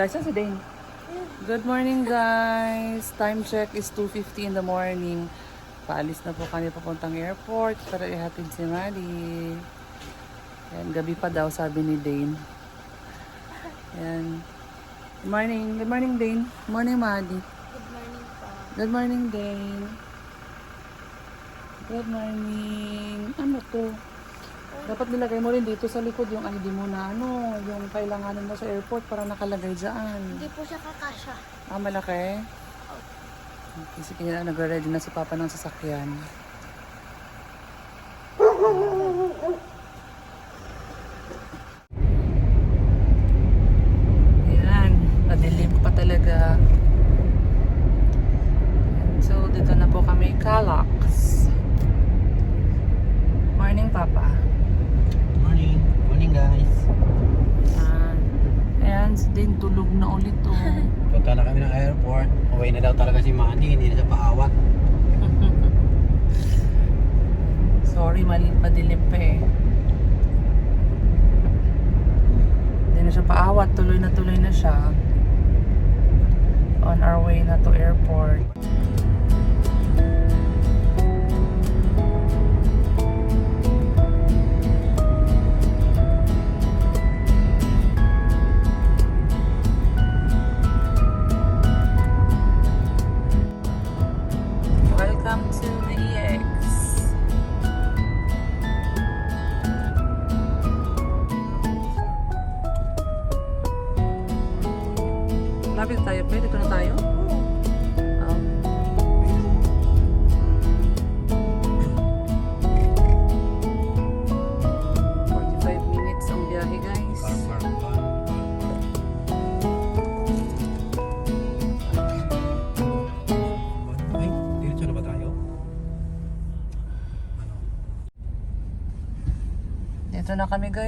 Good guys. Saan si Dane? Good morning guys. Time check is 2.50 in the morning. Paalis na po kami papuntang airport para ihatid si Maddie. Yan, gabi pa daw sabi ni Dane. Yan. Good morning. Good morning Dane. Morning Maddie. Good morning po. Good morning Dane. Good morning. Ano to? Dapat nilagay mo rin dito sa likod yung ID mo na ano, yung kailanganan mo sa airport para nakalagay dyan. Hindi po siya kakasya. Ah, malaki? Okay, sige na, nagre-ready na si Papa ng sasakyan. Ayan, madilim pa talaga. So, dito na po kami, Calax. Morning, Papa. Morning. Morning guys. Ayan, ayan si Din tulog na ulit oh. Punta na kami ng airport. Uwi na daw talaga si Manny. Hindi na siya paawat. Sorry, mali, madilim pa eh. Hindi na siya paawat, tuloy na tuloy na siya. On our way na to airport.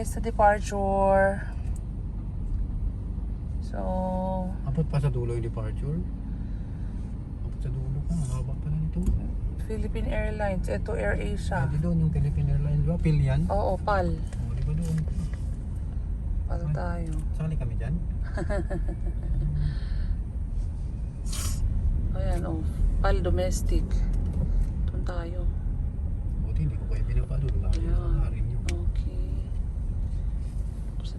Guys, sa departure. So, Abot pa sa dulo yung departure? Abot sa dulo ka. Haba pa lang ito. Philippine Airlines. Ito Air Asia. Pwede doon yung Philippine Airlines ba? Pilian? Oo, PAL. Oh, di ba doon? PAL tayo. Sali kami dyan? Ayan, oh. PAL domestic. Doon tayo. Buti hindi ko kayo pinapadul. Lalo Ayan. na rin yun. Okay.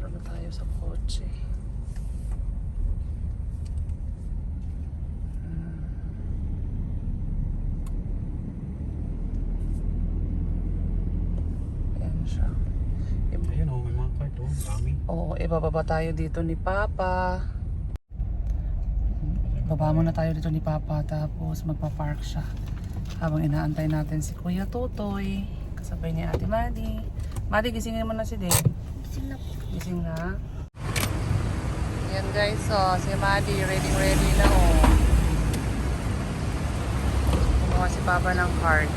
Sino na tayo sa kotse? Hmm. Ayan siya. I- Ayun oh, may mga cart oh. Dami. Oo, ibababa tayo dito ni Papa. Baba muna tayo dito ni Papa tapos magpa-park siya. Habang inaantay natin si Kuya Totoy. Kasabay ni Ate Maddie. Maddie, gisingin mo na si Dave. Sila po. Gising na. Yan guys, so si Maddie ready ready na oh. Kumuha si Papa ng card.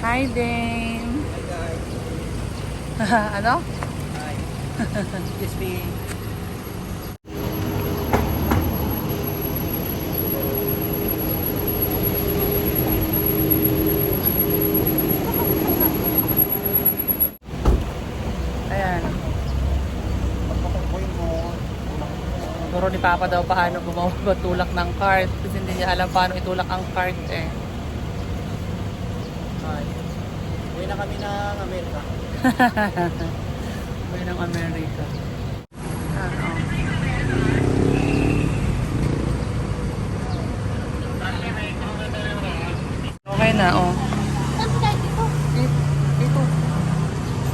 Hi Dane! Hi guys. ano? Hi. Excuse me. Ayan. Pagpapakoy mo. Turo ni Papa daw paano gumawa tulak ng card kasi hindi niya alam paano itulak ang card eh. Hi. Uwi na kami ng Amerika. May ng Amerika. Oh. Okay na, oh. Dito. Dito.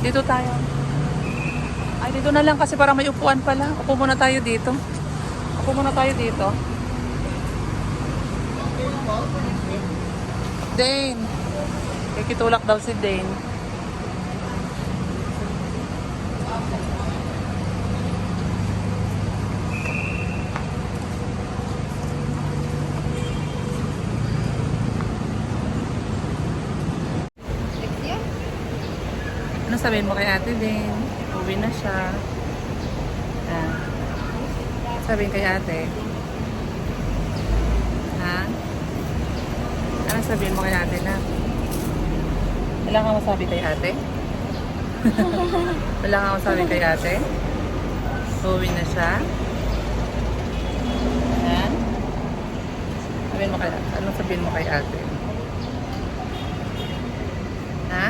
Dito tayo. Ay, dito na lang kasi para may upuan pala. Upo muna tayo dito. Upo muna tayo dito. Dane. Kikitulak daw si Dane. Ano sabihin mo kay ate din? Uwi na siya. Sabihin kay ate. Ha? Ano sabihin mo kay ate na? Wala kang masabi kay ate? Wala kang masabi kay ate? Uwi na siya. Ayan. Sabihin mo kay Anong sabihin mo kay ate? Ha?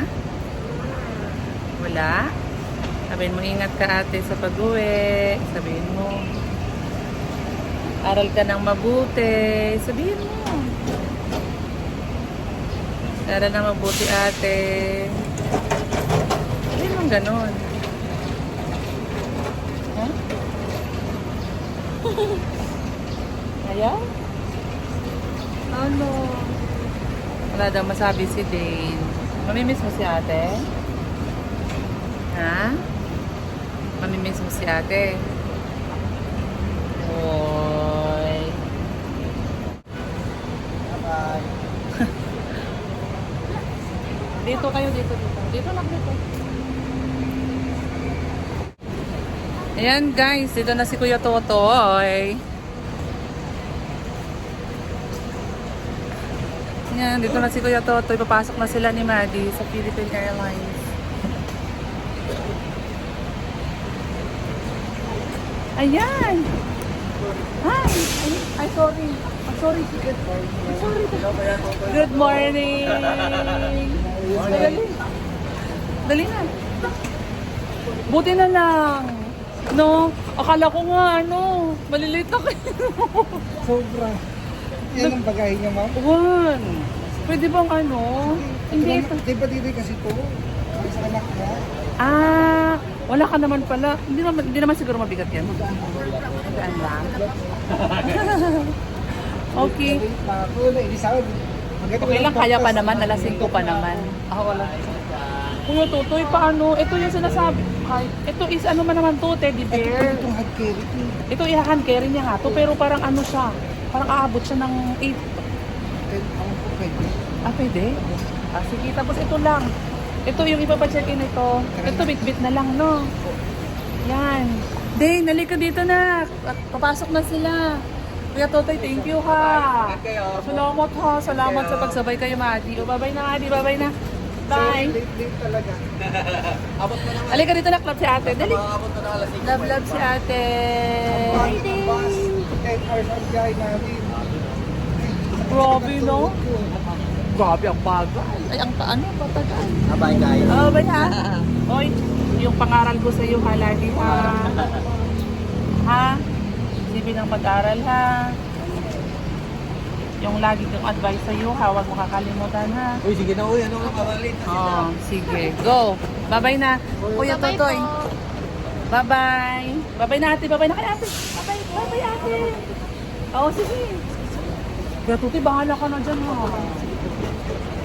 Wala? Sabihin mo, ingat ka ate sa pag-uwi. Sabihin mo. Aral ka ng mabuti. Sabihin mo. Aral ng mabuti ate. Sabihin mo ganun. Ha? Ayaw? Ano? Wala daw masabi si Dane. Mamimiss mo si ate? Ha? Mamimiss mo si ate? Hoy. Bye. Dito kayo, dito, dito. Dito lang, dito. Ayan guys, dito na si Kuya Totoy. Ayan, dito na si Kuya Totoy. Papasok na sila ni Maddie sa Philippine Airlines. Ayan! Hi! Ay, sorry. Sorry. I'm sorry. Good morning! Dali. Dali na. Buti na lang. No? Akala ko nga, ano, malilate na kayo. Sobra. Yan ang bagay niya, ma'am. One. Pwede bang ano? Hindi ito. Di ba dito kasi to? Sa anak niya. Ah, wala ka naman pala. Hindi naman, hindi naman siguro mabigat yan. Magaan lang. okay. Okay lang, kaya pa naman. Alas 5 pa naman. Ako wala. Kuya Tutoy, paano? Ito yung sinasabi. Ito is ano man naman to, teddy Ito bear. itong hard carry. ito. Ito i-hand carry niya nga to, pero parang ano siya. Parang aabot siya ng 8. Eh, Ako po pwede. Ah, pwede? Ah, sige. Tapos ito lang. Ito yung ipapacheck-in ito. Ito, bit-bit na lang, no? Yan. Day, nalika dito na. Papasok na sila. Kuya Totoy, thank you ha. Salamat ha. Salamat sa pagsabay kayo, Madi. O, bye-bye na, Madi. Bye-bye na. Bye. Late, late talaga. Abot na lang. Halika dito na, club si ate. Dali. Abot na alas Love, love si ate. Bus, bus. 10 hours ang guide namin. Grabe, no? Grabe ang bagal. Ay, ang paano, patagal. Bye guys. Oh, ba ha? Oy, yung pangaral ko sa iyo ha, lagi ha. Ha? Sibi ng pag-aral ha. Yung lagi kong advice sa iyo ha, huwag mo kakalimutan ha. Uy, sige na uy. Ano ka kawalit? Oh, sige. Go. Bye-bye na. Kuya Bye-bye Totoy. po. Bye-bye. Bye-bye na ate. Bye-bye na kay ate. Bye-bye. Bye-bye ate. Oo, sige. Kuya Totoy, bahala ka na dyan ha.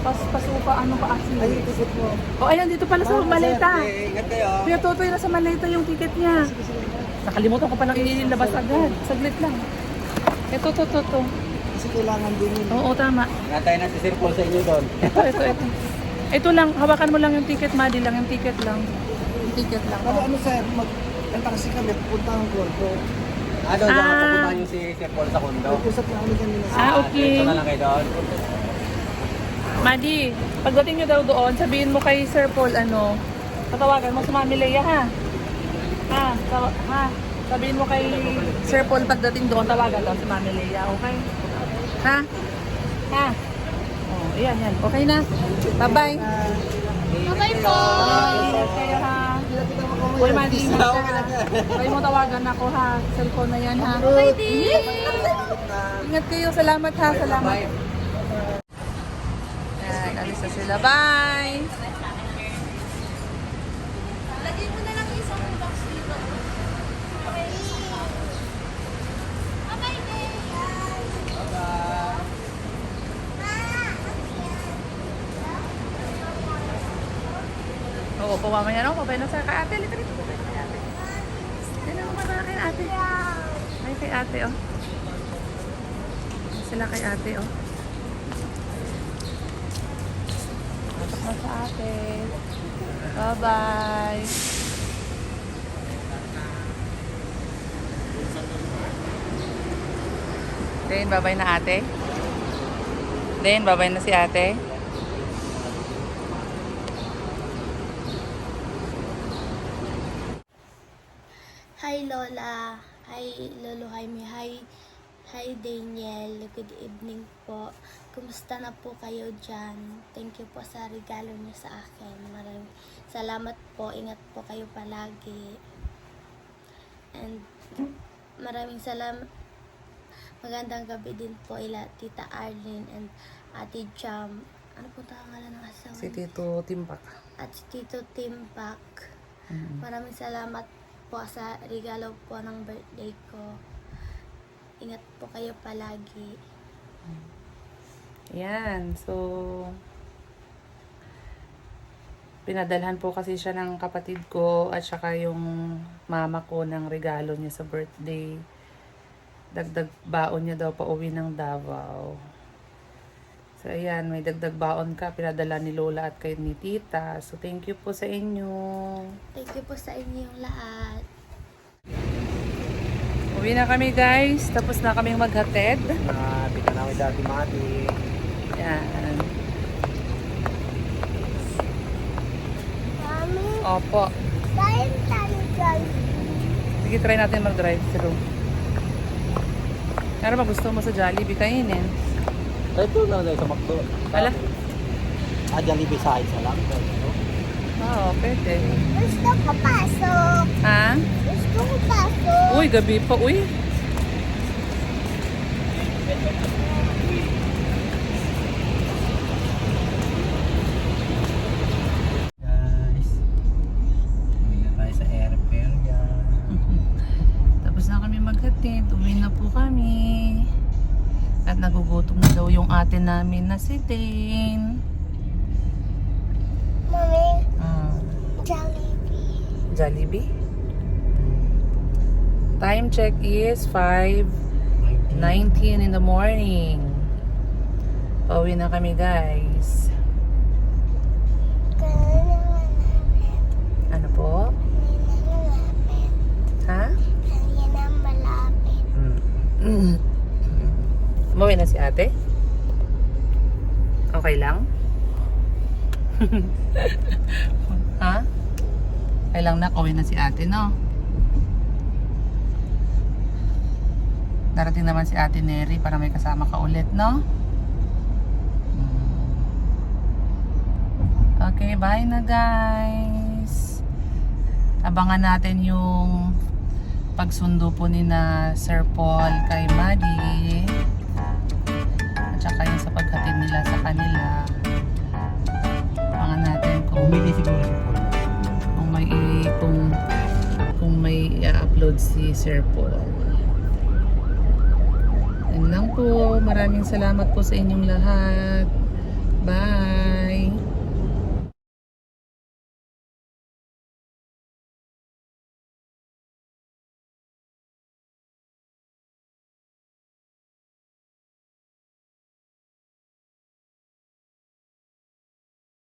Pas, pasupa, ano pa. Ay, ikot mo. Oh, ayan, dito pala sa maleta. Eh, Ingat kayo. Kuya Totoy, nasa maleta yung ticket niya. Nakalimutan ko palang ilabas agad. Saglit lang. Ito, to, to, to. Kasi kailangan din yun. Oo, tama. Natay na si Sir Paul sa inyo doon. Ito, ito, ito. Ito lang, hawakan mo lang yung ticket, Madi lang, yung ticket lang. Yung ticket lang. Ano, ano sir, mag... Ang taxi kami, pupunta ng Gordo. Ah, doon Ah. ah. pupuntahan yung si Sir Paul sa kondo. Nag-usap na kami kanina sa... Ah, okay. Dito na lang kayo doon. Madi, pagdating nyo daw doon, sabihin mo kay Sir Paul, ano, tatawagan mo si Mami Leia, ha? Ha? Tawa- ha? Sabihin mo kay Sir Paul pagdating doon, tawagan daw si Mami Leia, okay? Ha? Ha? Oh, ayan, yan. Okay na? Bye-bye. Bye-bye po. Ingat kayo ha. Uy, Madi, ingat ka ha. Huwag mo tawagan ako ha. Cellphone na yan ha. Bye din. Ingat kayo. Salamat ha. Salamat. Ayan, alis na sila. Bye! Lagyan mo na lang isang box dito. Okay. Bye-bye din. Oo, po mamaya na. Pabay na sa kay ate. Lika dito. Pabay na kay ate. Yan ang mga kay ate. Ay, kay ate oh. Sila kay ate oh. Pasok na sa ate. Bye-bye. Then, bye-bye na ate. Then, bye-bye na si ate. Hi Lola, hi Lolo Jaime, hi, hi Daniel, good evening po. Kumusta na po kayo dyan? Thank you po sa regalo niyo sa akin. Maraming salamat po, ingat po kayo palagi. And maraming salamat. Magandang gabi din po ila Tita Arlene and Ate Jam. Ano po tangalan ng asawa Si? Tito Timpak. At si Tito Timbak. Mm. Maraming salamat po sa regalo po ng birthday ko. Ingat po kayo palagi. Yan, so pinadalhan po kasi siya ng kapatid ko at saka yung mama ko ng regalo niya sa birthday. Dagdag baon niya daw pa uwi ng Davao. So ayan, may dagdag baon ka, pinadala ni Lola at kay ni Tita. So thank you po sa inyo. Thank you po sa inyong lahat. Uwi na kami guys, tapos na kaming maghatid. Ah, tika na kay Daddy Mati. Yan. Mami, Opo. kain tayo guys. Sige, try natin mag-drive through. Ano ba gusto mo sa Jollibee kainin? Ay, ito na lang sa Makto. Ala? Ah, Jollibee sa isa lang. Oo, pwede. Gusto ko pasok. Ha? Gusto ko pasok. Uy, gabi pa, uy. Ate namin na si Dane. Mami, Ah, Jollibee. Jollibee? Time check is 5.19 in the morning. Pauwi na kami guys. Ano po? Ha? Kaya na malapit. Mm. Umuwi na si ate? Okay lang? ha? Okay lang na, uwi na si ate, no? Darating naman si ate Neri para may kasama ka ulit, no? Mm. Okay, bye na guys. Abangan natin yung pagsundo po ni na Sir Paul kay Maddie nila sa kanila. Abangan natin kung Bumili siguro si Paul. kung may kung kung may i-upload si Sir Paul. Yun lang po. Maraming salamat po sa inyong lahat. Bye